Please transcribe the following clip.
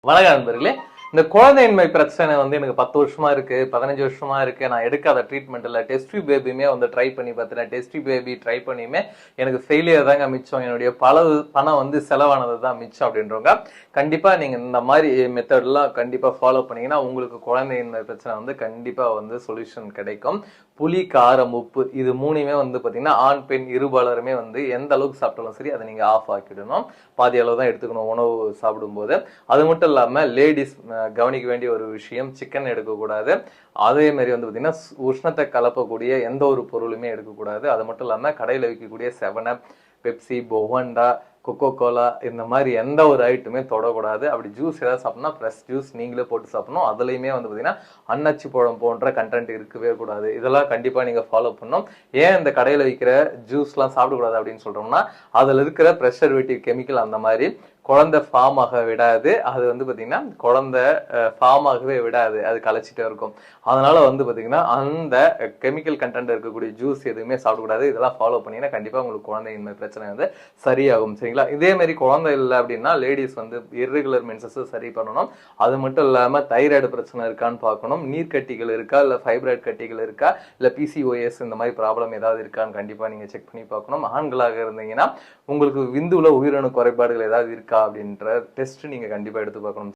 வணக்கம் நண்பர்களே. இந்த குழந்தையின்மை பிரச்சனை வந்து எனக்கு பத்து வருஷமா இருக்கு பதினஞ்சு வருஷமா இருக்கு. நான் எடுக்காத ட்ரீட்மெண்ட்ல டெஸ்ட்ரி டெஸ்ட் பேபியுமே வந்து ட்ரை பண்ணி பார்த்தேன். டெஸ்ட் பேபி ட்ரை பண்ணியுமே எனக்கு ஃபெயிலியர் தாங்க மிச்சம். என்னுடைய பல பணம் வந்து செலவானது தான் மிச்சம் அப்படின்றவங்க கண்டிப்பா நீங்க இந்த மாதிரி மெத்தட்லாம் கண்டிப்பா ஃபாலோ பண்ணீங்கன்னா உங்களுக்கு குழந்தையின்மை பிரச்சனை வந்து கண்டிப்பா வந்து சொல்யூஷன் கிடைக்கும். புளி காரம் உப்பு இது மூணுமே வந்து பார்த்தீங்கன்னா ஆண் பெண் இருபாலருமே வந்து எந்த அளவுக்கு சாப்பிட்டாலும் சரி அதை நீங்க ஆஃப் ஆக்கிடணும். பாதி அளவு தான் எடுத்துக்கணும் உணவு சாப்பிடும்போது. அது மட்டும் இல்லாமல் லேடிஸ் கவனிக்க வேண்டிய ஒரு விஷயம் சிக்கன் எடுக்கக்கூடாது. அதே மாதிரி வந்து பார்த்திங்கன்னா உஷ்ணத்தை கலப்பக்கூடிய எந்த ஒரு பொருளுமே எடுக்கக்கூடாது. அது மட்டும் இல்லாமல் கடையில் விற்கக்கூடிய seven up Pepsi Bovonto coca cola இந்த மாதிரி எந்த ஒரு ஐட்டமே தொடக்கூடாது. அப்படி ஜூஸ் ஏதாவது சாப்பிட்னா ஃப்ரெஷ் ஜூஸ் நீங்களே போட்டு சாப்பிடணும். அதுலேயுமே வந்து பார்த்தீங்கன்னா அன்னச்சி பழம் போன்ற கண்டென்ட் இருக்கவே கூடாது. இதெல்லாம் கண்டிப்பாக நீங்கள் ஃபாலோ பண்ணணும். ஏன் இந்த கடையில் விற்கிற ஜூஸ்லாம் சாப்பிடக்கூடாது அப்படின்னு சொல்கிறோம்னா அதில் இருக்கிற ப்ரெஷர்வேட்டிவ் கெமிக்கல் அந்த மாதிரி குழந்தை ஃபார்ம் ஆக விடாது. அது வந்து பார்த்தீங்கன்னா குழந்தை ஃபார்ம் ஆகவே விடாது. அது கலைச்சிட்டே இருக்கும். அதனால் வந்து பார்த்தீங்கன்னா அந்த கெமிக்கல் கண்டென்ட் இருக்கக்கூடிய ஜூஸ் எதுவுமே சாப்பிடக்கூடாது. இதெல்லாம் ஃபாலோ பண்ணிங்கன்னா கண்டிப்பாக உங்களுக்கு குழந்தையின்மை பிரச்சனை வந்து சரியாகும். சரிங்களா? இதேமாரி குழந்தை இல்லை அப்படின்னா லேடிஸ் வந்து இர்ரெகுலர் மென்சஸை சரி பண்ணணும். அது மட்டும் இல்லாமல் தைராய்டு பிரச்சனை இருக்கான்னு பார்க்கணும். நீர்க்கட்டிகள் இருக்கா? இல்லை ஃபைப்ராய்டு கட்டிகள் இருக்கா? இல்லை பிசிஓஎஸ் இந்த மாதிரி ப்ராப்ளம் ஏதாவது இருக்கான்னு கண்டிப்பாக நீங்கள் செக் பண்ணி பார்க்கணும். ஆண்களாக இருந்தீங்கன்னா உங்களுக்கு விந்துவில் உயிரணு குறைபாடுகள் ஏதாவது இருக்கா? அப்படின்ற டெஸ்ட் நீங்கள் கண்டிப்பாக எடுத்து பார்க்கணும்.